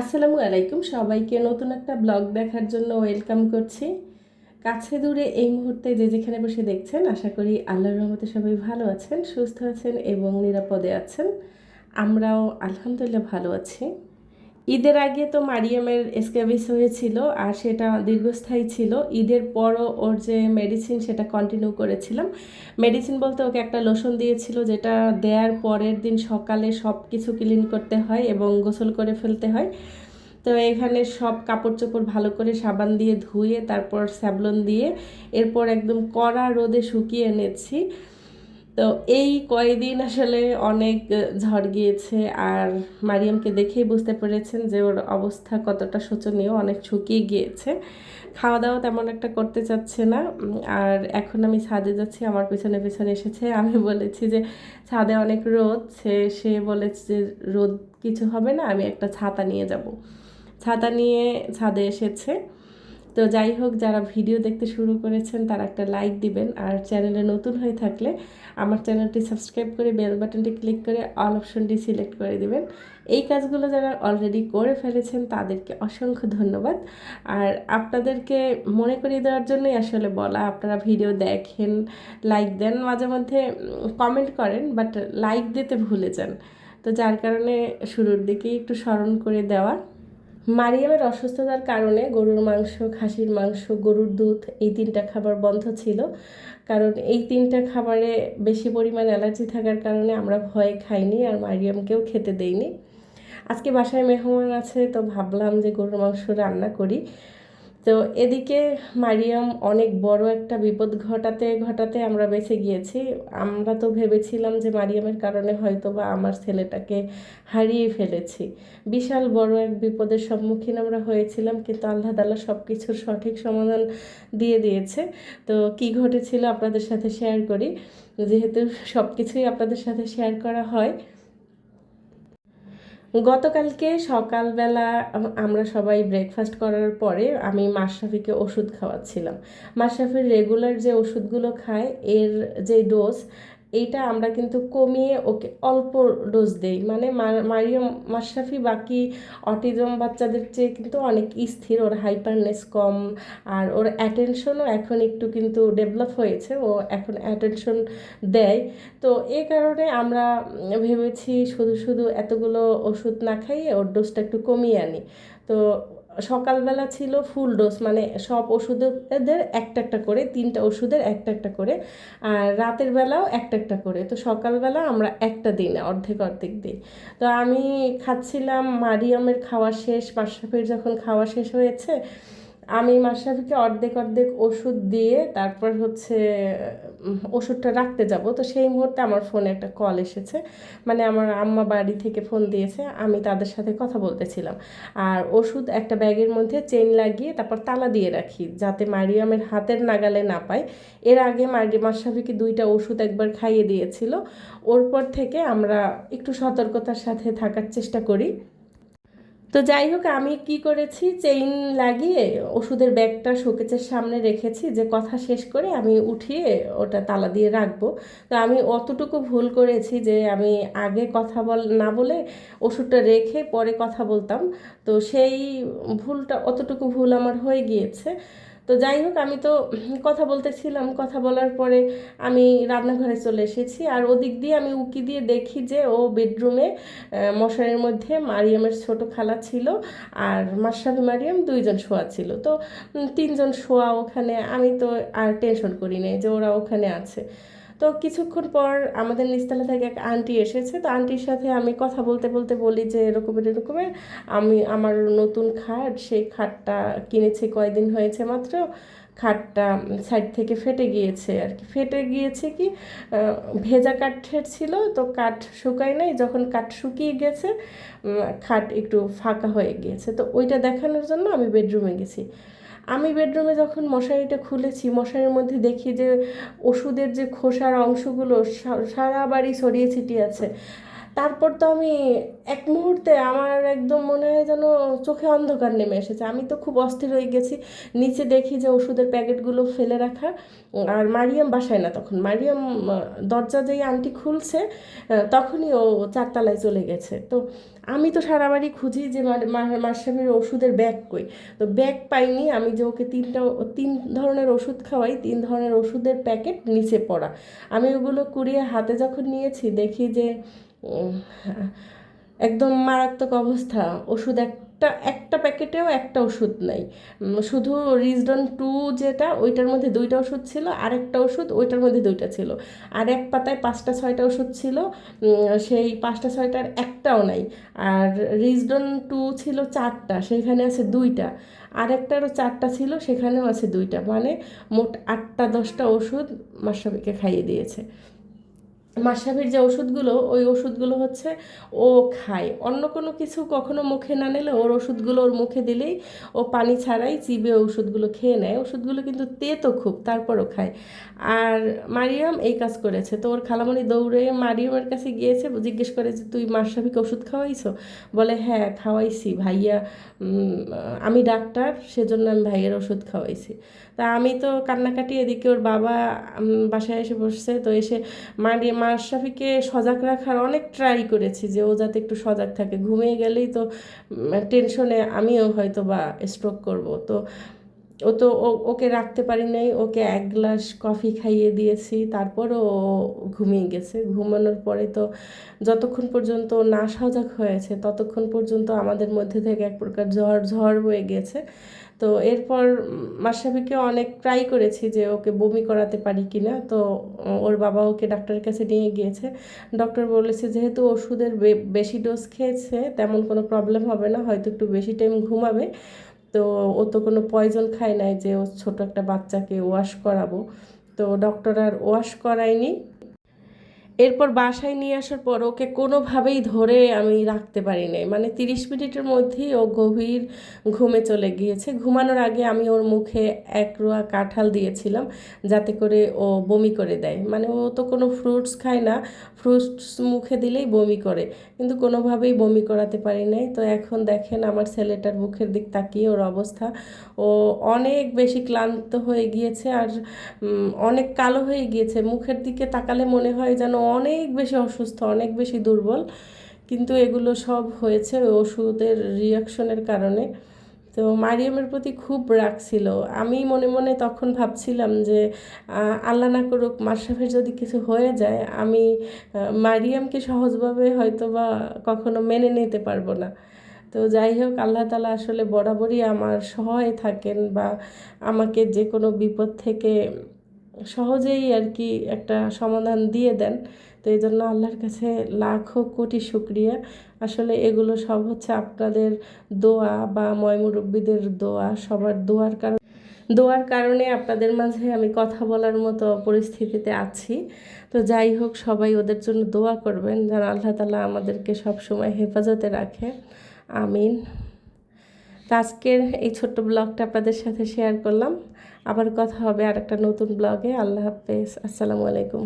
আসসালামু আলাইকুম। সবাইকে নতুন একটা ব্লগ দেখার জন্য ওয়েলকাম করছি। কাছে দূরে এই মুহূর্তে যে যেখানে বসে দেখছেন, আশা করি আল্লাহর রহমতে সবাই ভালো আছেন, সুস্থ আছেন এবং নিরাপদে আছেন। আমরাও আলহামদুলিল্লাহ ভালো আছি। ঈদের আগে তো মারিয়ামের এসকেবিস হয়েছিল আর সেটা দীর্ঘস্থায়ী ছিল। ঈদের পরও ওর যে মেডিসিন সেটা কন্টিনিউ করেছিলাম। মেডিসিন বলতে ওকে একটা লোশন দিয়েছিল যেটা দেওয়ার পরের দিন সকালে সব কিছু ক্লিন করতে হয় এবং গোসল করে ফেলতে হয়। তো এখানে সব কাপড় চোপড় ভালো করে সাবান দিয়ে ধুয়ে, তারপর স্যাবলন দিয়ে, এরপর একদম কড়া রোদে শুকিয়ে এনেছি। তো এই কয়েকদিন আসলে অনেক ঝড় গিয়েছে আর মারিয়ামকে দেখেই বুঝতে পেরেছেন যে ওর অবস্থা কতটা শোচনীয়, অনেক শুকিয়ে গিয়েছে। খাওয়া দাওয়া তেমন একটা করতে চাচ্ছে না। আর এখন আমি ছাদে যাচ্ছি, আমার পিছনে পিছনে এসেছে। আমি বলেছি যে ছাদে অনেক রোদ, সে সে বলেছে যে রোদ কিছু হবে না, আমি একটা ছাতা নিয়ে যাব। ছাতা নিয়ে ছাদে এসেছে। তো যাই হোক, যারা ভিডিও দেখতে শুরু করেছেন, তারা একটা লাইক দিবেন। আর চ্যানেলে নতুন হয়ে থাকলে আমার চ্যানেলটি সাবস্ক্রাইব করে বেল বাটনটি ক্লিক করে অল অপশনটি সিলেক্ট করে দিবেন। এই কাজগুলো যারা অলরেডি করে ফেলেছেন, তাদেরকে অসংখ্য ধন্যবাদ। আর আপনাদেরকে মনে করিয়ে দেওয়ার জন্যই আসলে বলা, আপনারা ভিডিও দেখেন লাইক দেন, মাঝে মধ্যে কমেন্ট করেন বাট লাইক দিতে ভুলে যান। তো যার কারণে শুরুর দিকেই একটু স্মরণ করে দেওয়া। মারিয়ামের অসুস্থতার কারণে গরুর মাংস, খাসির মাংস, গরুর দুধ এই তিনটা খাবার বন্ধ ছিল। কারণ এই তিনটা খাবারে বেশি পরিমাণ অ্যালার্জি থাকার কারণে আমরা ভয়ে খাইনি আর মারিয়ামকেও খেতে দেইনি। আজকে বাসায় মেহমান আছে, তো ভাবলাম যে গরুর মাংস রান্না করি। তো এদিকে মারিয়াম অনেক বড় একটা বিপদ ঘটাতে ঘটাতে আমরা বেঁচে গিয়েছি। আমরা তো ভেবেছিলাম যে মারিয়ামের কারণে হয়তো বা আমার ছেলেটাকে হারিয়ে ফেলেছি। বিশাল বড় এক বিপদের সম্মুখীন আমরা হয়েছিলাম, কিন্তু আল্লাহ সব কিছুর সঠিক সমাধান দিয়ে দিয়েছে। তো কি ঘটেছিল আপনাদের সাথে শেয়ার করি। যেহেতু সব কিছুই আপনাদের সাথে শেয়ার করা হয় গতকালকে সকালবেলা আমরা সবাই ব্রেকফাস্ট করার পরে আমি মাশরাফিকে ওষুধ খাওয়াচ্ছিলাম। মাশরাফির রেগুলার যে ওষুধগুলো খায়, এর যে ডোজ এইটা আমরা কিন্তু কমিয়ে ওকে অল্প ডোজ দেই। মানে মারিয়াম মাশরাফি বাকি অটিজম বাচ্চাদের চেয়ে কিন্তু অনেক স্থির। ওর হাইপারনেস কম আর ওর অ্যাটেনশনও এখন একটু কিন্তু ডেভেলপ হয়েছে। ও এখন অ্যাটেনশন দেয়। তো এই কারণে আমরা ভেবেছি শুধু শুধু এতগুলো ওষুধ না খাইয়ে ওর ডোজটা একটু কমিয়ে আনি। তো সকালবেলা ছিল ফুল ডোজ মানে সব ওষুধের একটা একটা করে, তিনটা ওষুধের একটা একটা করে, আর রাতের বেলাও একটা একটা করে। তো সকালবেলা আমরা একটা দিই না, অর্ধেক অর্ধেক দিই। তো আমি খাচ্ছিলাম, মারিয়ামের খাওয়া শেষ, মাশরাফির যখন খাওয়া শেষ হয়েছে আমি মাশরাফিকে অর্ধেক অর্ধেক ওষুধ দিয়ে তারপর হচ্ছে ওষুধটা রাখতে যাব। তো সেই মুহূর্তে আমার ফোনে একটা কল এসেছে। মানে আমার আম্মা বাড়ি থেকে ফোন দিয়েছে, আমি তাদের সাথে কথা বলতেছিলাম। আর ওষুধ একটা ব্যাগের মধ্যে চেইন লাগিয়ে তারপর তালা দিয়ে রাখি, যাতে মারিয়ামের হাতের নাগালে না পায় এর আগে মারি, মাশরাফিকে দুইটা ওষুধ একবার খাইয়ে দিয়েছিল। ওর পর থেকে আমরা একটু সতর্কতার সাথে থাকার চেষ্টা করি। তো যাই হোক, আমি কি করেছি? চেইন লাগিয়ে ওষুধের ব্যাগটা শোকেচের সামনে রেখেছি যে কথা শেষ করে আমি উঠিয়ে ওটা তালা দিয়ে রাখব। তো আমি অতটুকু ভুল করেছি যে আমি আগে কথা বল, না বলে ওষুধটা রেখে পরে কথা বলতাম। তো সেই ভুলটা, অতটুকু ভুল আমার হয়ে গিয়েছে। তো যাই হোক, আমি তো কথা বলতেছিলাম, কথা বলার পরে আমি রান্নাঘরে চলে এসেছি। আর ওদিক দিয়ে আমি উকি দিয়ে দেখি যে ও বেডরুমে মশারির মধ্যে মারিয়ামের ছোট খালা ছিল আর মাশরাফি মারিয়াম দুইজন শোয়া ছিল। তো তিনজন শোয়া ওখানে, আমি তো আর টেনশন করি নাই যে ওরা ওখানে আছে। তো কিছুক্ষণ পর আমাদের নিচতলা থেকে এক আন্টি এসেছে। তো আন্টির সাথে আমি কথা বলতে বলতে বলি যে, এরকমের এরকমের। আমি, আমার নতুন খাট, সেই খাটটা কিনেছি কয়দিন হয়েছে মাত্র। খাটটা সাইড থেকে ফেটে গিয়েছে আর কি। ফেটে গিয়েছে কি ভেজা কাঠের ছিল, তো কাঠ শুকায় নাই। যখন কাঠ শুকিয়ে গেছে খাট একটু ফাঁকা হয়ে গিয়েছে। তো ওইটা দেখানোর জন্য আমি বেডরুমে গেছি। আমি বেডরুমে যখন মশারিটা খুলেছি, মশারির মধ্যে দেখি যে ওষুধের যে খোসার অংশগুলো সারা বাড়ি ছড়িয়ে ছিটিয়ে আছে। তারপর তো আমি এক মুহূর্তে আমার একদম মনে হয় যেন চোখে অন্ধকার নেমে এসেছে। আমি তো খুব অস্থির হয়ে গেছি। নিচে দেখি যে ওষুধের প্যাকেটগুলো ফেলে রাখা। আর মারিয়াম বাসায় না তখন। মারিয়াম দরজা যেই আন্টি খুলছে তখনই ও চারতলায় চলে গেছে। তো আমি তো সারা বাড়ি খুঁজি যে মাসামের ওষুধের ব্যাগ কই। তো ব্যাগ পাইনি আমি যে ওকে তিনটা, তিন ধরনের ওষুধ খাওয়াই, তিন ধরনের ওষুধের প্যাকেট নিচে পড়া। আমি ওগুলো কুড়িয়ে হাতে যখন নিয়েছি, দেখি যে একদম মারাত্মক অবস্থা। ওষুধ একটা একটা প্যাকেটেও একটা ওষুধ নাই। শুধু রিজডন টু যেটা, ওইটার মধ্যে দুইটা ওষুধ ছিল আর একটা ওষুধ ওইটার মধ্যে দুইটা ছিল। আর এক পাতায় পাঁচটা, ছয়টা ওষুধ ছিল সেই পাঁচটা, ছয়টার একটাও নাই। আর রিজডন টু ছিল চারটা সেখানে আছে দুইটা। আর একটারও চারটা ছিল, সেখানেও আছে দুইটা। মানে মোট আটটা, দশটা ওষুধ মাসাবিকে খাইয়ে দিয়েছে। মাসাবির যে ওষুধগুলো, ওই ওষুধগুলো হচ্ছে ও খায়। অন্য কোনো কিছু কখনো মুখে না নিলে ওর ওষুধগুলো ওর মুখে দিলেই ও পানি ছাড়াই চিবে ওষুধগুলো খেয়ে নেয়। ওষুধগুলো কিন্তু তেতো খুব, তারপরও খায়। আর মারিয়াম এই কাজ করেছে। তো ওর খালামণি দৌড়ে মারিয়ামের কাছে গিয়েছে, জিজ্ঞেস করে যে, তুই মাসাবিকে ওষুধ খাওয়াইছো? বলে হ্যাঁ খাওয়াইছি। ভাইয়া আমি ডাক্তার, সেজন্য আমি ভাইয়ের ওষুধ খাওয়াইছি। তা আমি তো কান্নাকাটি এদিকে ওর বাবা বাসায় এসে বসছে। তো এসে মারি মাশরাফিকে সজাগ রাখার অনেক ট্রাই করেছি যে ও যাতে একটু সজাগ থাকে। ঘুমিয়ে গেলেই তো টেনশনে আমিও হয়তো বা স্ট্রোক করব। তো ও তো ওকে রাখতে পারি নাই, ওকে এক গ্লাস কফি খাইয়ে দিয়েছি, তারপরও ও ঘুমিয়ে গেছে। ঘুমানোর পরে তো যতক্ষণ পর্যন্ত না সজাগ হয়েছে, ততক্ষণ পর্যন্ত আমাদের মধ্যে থেকে এক প্রকার ঝড় ঝড় হয়ে গেছে। তো এরপর মাসাবিকে অনেক ট্রাই করেছি যে ওকে বমি করাতে পারি কি না তো ওর বাবা ওকে ডাক্তারের কাছে নিয়ে গিয়েছে। ডক্টর বলেছে যেহেতু ওষুধের বেশি ডোজ খেয়েছে, তেমন কোনো প্রবলেম হবে না, হয়তো একটু বেশি টাইম ঘুমাবে। তো ও তো কোনো পয়জন খায় নাই যে ও ছোট একটা বাচ্চাকে ওয়াশ করাবো। তো ডক্টর আর ওয়াশ করায়নি। এরপর বাসায় নিয়ে আসার পর ওকে কোনোভাবেই ধরে আমি রাখতে পারি নাই। মানে তিরিশ মিনিটের মধ্যেই ও গভীর ঘুমে চলে গিয়েছে। ঘুমানোর আগে আমি ওর মুখে এক রোয়া কাঁঠাল দিয়েছিলাম যাতে করে ও বমি করে দেয়। মানে ও তো কোনো ফ্রুটস খায় না, ফ্রুটস মুখে দিলেই বমি করে, কিন্তু কোনোভাবেই বমি করাতে পারি নাই। তো এখন দেখেন আমার ছেলেটার মুখের দিক তাকিয়ে ওর অবস্থা। ও অনেক বেশি ক্লান্ত হয়ে গিয়েছে আর অনেক কালো হয়ে গিয়েছে। মুখের দিকে তাকালে মনে হয় যেন অনেক বেশি অসুস্থ, অনেক বেশি দুর্বল। কিন্তু এগুলো সব হয়েছে ওষুধের রিয়াকশনের কারণে। তো মারিয়ামের প্রতি খুব রাগ ছিল। আমি মনে মনে তখন ভাবছিলাম যে আল্লাহ না করুক, মাশরাফের যদি কিছু হয়ে যায়, আমি মারিয়ামকে সহজভাবে হয়তো বা কখনো মেনে নিতে পারব না। তো যাই হোক, আল্লাহ তালা আসলে বরাবরই আমার সহায় থাকেন বা আমাকে যে কোনো বিপদ থেকে সহজেই আর কি একটা সমাধান দিয়ে দেন। তো এই জন্য আল্লাহর কাছে লাখো কোটি শুক্রিয়া। আসলে এগুলো সব হচ্ছে আপনাদের দোয়া বা ময়মুরব্বীদের দোয়া। সবার দোয়ার কারণ, দোয়ার কারণে আপনাদের মাঝে আমি কথা বলার মতো পরিস্থিতিতে আছি। তো যাই হোক, সবাই ওদের জন্য দোয়া করবেন যেন আল্লাহ তালা আমাদেরকে সব সময় হেফাজতে রাখে। আমিন। তো আজকের এই ছোট্ট ব্লগটা আপনাদের সাথে শেয়ার করলাম। আবার কথা হবে আর একটা নতুন ব্লগে। আল্লাহ হাফেজ। আসসালামু আলাইকুম।